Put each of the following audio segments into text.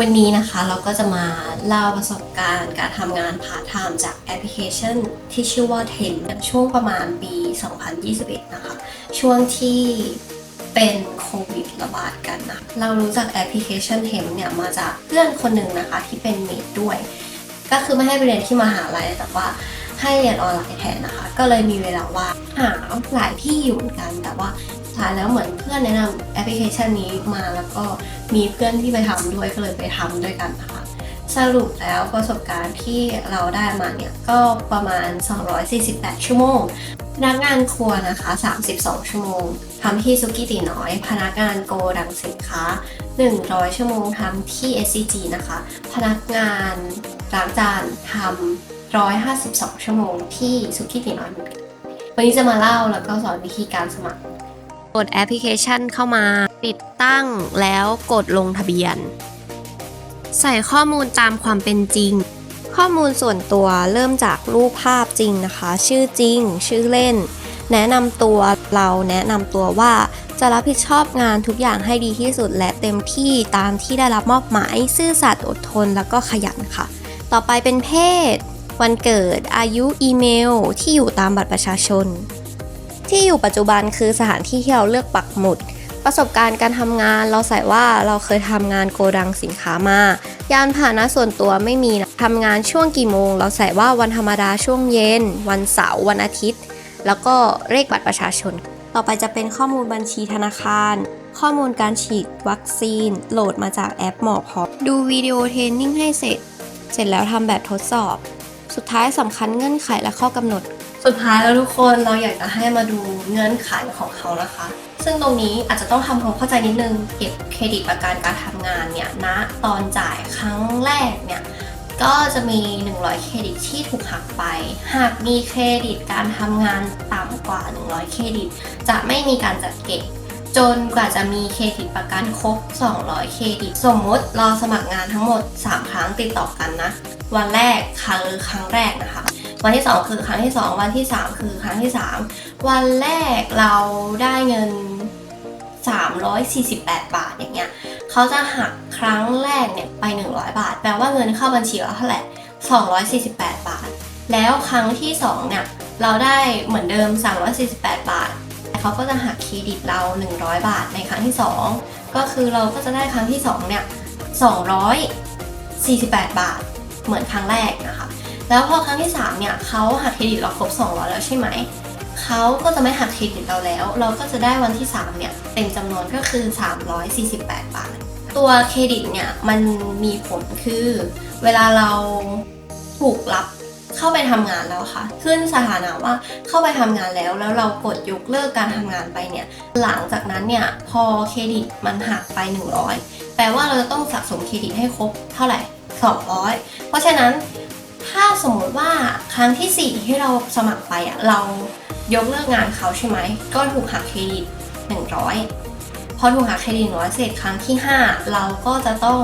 วันนี้นะคะเราก็จะมาเล่าประสบการณ์การทำงานพาร์ทไทม์จากแอปพลิเคชันที่ชื่อว่า Ten ช่วงประมาณปี 2021 นะคะ ช่วงที่เป็นโควิดระบาดกันนะ เรารู้จักแอปพลิเคชัน Ten เนี่ยมาจากเพื่อนคนหนึ่งนะคะที่เป็นเมดด้วย ก็คือไม่ให้ไปเรียนที่มหาลัยแต่ว่าให้เรียนออนไลน์แทนนะคะ ก็เลยมีเวลาว่างหาหลายที่อยู่เหมือนกันแต่ว่า ท้ายแล้วเหมือนเพื่อนแนะนำแอปพลิเคชันนี้มาแล้วก็มีเพื่อนที่ไปทำด้วยก็เลยไปทำด้วยกันนะคะสรุปแล้วประสบการณ์ที่เราได้มาเนี่ยก็ประมาณ 248 ชั่วโมง พนักงานครัวนะคะ 32 ชั่วโมงทำที่ซุกี้ตีน้อย พนักงานโกดังสินค้า 100 ชั่วโมงทำที่ SCG นะคะ พนักงานล้างจานทำ152 ชั่วโมงที่ซุกี้ตีน้อยวันนี้จะมาเล่าแล้วก็สอนวิธีการสมัคร กดแอปพลิเคชันเข้ามา ติดตั้งแล้วกดลงทะเบียน ใส่ข้อมูลตามความเป็นจริง ข้อมูลส่วนตัวเริ่มจากรูปภาพจริงนะคะ ชื่อจริง ชื่อเล่น แนะนำตัวเราแนะนำตัวว่าจะรับผิดชอบงานทุกอย่างให้ดีที่สุดและเต็มที่ตามที่ได้รับมอบหมาย ซื่อสัตย์อดทนแล้วก็ขยันค่ะ ต่อไปเป็นเพศ วันเกิด อายุ อีเมล ที่อยู่ตามบัตรประชาชน ที่อยู่ปัจจุบันคือสถานที่ที่เราเลือกปักหมุด ประสบการณ์การทำงานเราใส่ว่าเราเคยทำงานโกดังสินค้ามายานพาหนะส่วนตัวไม่มีนะทำงานช่วงกี่โมง เราใส่ว่าวันธรรมดาช่วงเย็น วันเสาร์วันอาทิตย์ แล้วก็เลขบัตรประชาชน ต่อไปจะเป็นข้อมูลบัญชีธนาคาร ข้อมูลการฉีดวัคซีน โหลดมาจากแอปหมอพร้อมดูวิดีโอเทรนนิ่งให้เสร็จ เสร็จแล้วทำแบบทดสอบ สุดท้ายสำคัญเงื่อนไขและข้อกำหนด สุดท้ายแล้วทุกคนเราอยากจะให้มาดูเงื่อนไขของเขานะคะ ซึ่งตรงนี้อาจจะต้องทำความเข้าใจนิดนึงเก็บเครดิตประกันการทำงานเนี่ยณตอนจ่ายครั้งแรกเนี่ยก็จะมี 100 เครดิตที่ถูกหักไป หากมีเครดิตการทำงานต่ำกว่า 100 เครดิต จะไม่มีการจัดเก็บ จนกว่าจะมีเครดิตประกันครบ 200 เครดิต สมมติเราสมัครงานทั้งหมด 3 ครั้งติดต่อกันนะ วันแรกครั้งครั้งแรกนะคะ วันที่ 2 คือครั้งที่ 2 วันที่ 3 คือครั้งที่ 3 วันแรกเราได้เงิน 348 บาทอย่างเงี้ยเขาจะหักครั้งแรกเนี่ยไป 100 บาท แปลว่าเงินเข้าบัญชีเราเท่าไหร่248 บาท แล้วครั้งที่2เนี่ยเราได้เหมือนเดิม 348 บาทแต่เขาก็จะหักเครดิตเรา 100 บาทในครั้งที่ 2 ก็คือเราก็จะได้ครั้งที่2เนี่ย248 บาท เหมือนครั้งแรกนะคะ แล้วพอครั้งที่3เนี่ยเขาหักเครดิตเราครบ 200 แล้วใช่ไหม เขาก็จะไม่หักเครดิตเราแล้ว เราก็จะได้วันที่3เนี่ยเต็มจำนวนก็คือ 348 บาท ตัวเครดิตเนี่ยมันมีผลคือ เวลาเราถูกรับเข้าไปทำงานแล้วค่ะ ขึ้นสถานะว่าเข้าไปทำงานแล้ว แล้วเรากดยกเลิกการทำงานไปเนี่ย หลังจากนั้นเนี่ยพอเครดิตมันหักไป 100 แปลว่าเราจะต้องสะสมเครดิตให้ครบเท่าไหร่ 200 เพราะฉะนั้น ถ้าสมมติว่าครั้งที่ 4 ที่เราสมัครไปอะเรายกเลิกงานเขาใช่ไหม ก็ถูกหักเครดิต100 พอถูกหักเครดิต100เสร็จครั้งที่ 5 เราก็จะต้อง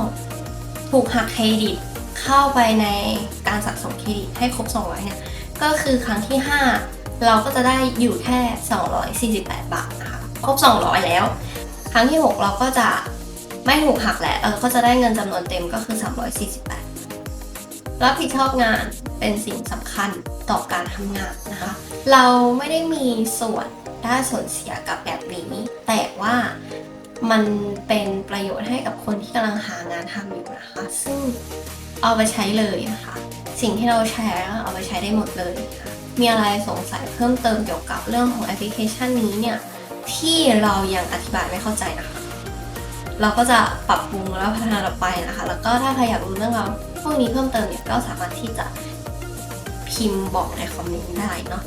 ถูกหักเครดิตเข้าไปในการสะสมเครดิตให้ครบ 200 เนี่ย ก็คือครั้งที่ 5 เราก็จะได้อยู่แค่ 248 บาทนะคะ ครบ 200 แล้ว ครั้งที่ 6 เราก็จะไม่ถูกหักแหละเออก็จะได้เงินจำนวนเต็มก็คือ 348 รับผิดชอบงานเป็นสิ่งสำคัญต่อการทำงานนะคะ เราไม่ได้มีส่วนได้ส่วนเสียกับแบบนี้ แต่ว่ามันเป็นประโยชน์ให้กับคนที่กำลังหางานทำอยู่นะคะ ซึ่งเอาไปใช้เลยนะคะ สิ่งที่เราแชร์เอาไปใช้ได้หมดเลยค่ะมีอะไรสงสัยเพิ่มเติมเกี่ยวกับเรื่องของแอปพลิเคชันนี้เนี่ยที่เรายังอธิบายไม่เข้าใจนะคะ เราก็จะปรับปรุงแล้วพัฒนาต่อไปนะคะ แล้วก็ถ้าใครอยากรู้เรื่องเรา พวกนี้เพิ่มเติมเนี่ยก็สามารถที่จะพิมพ์บอกในคอมเมนต์ได้เนาะ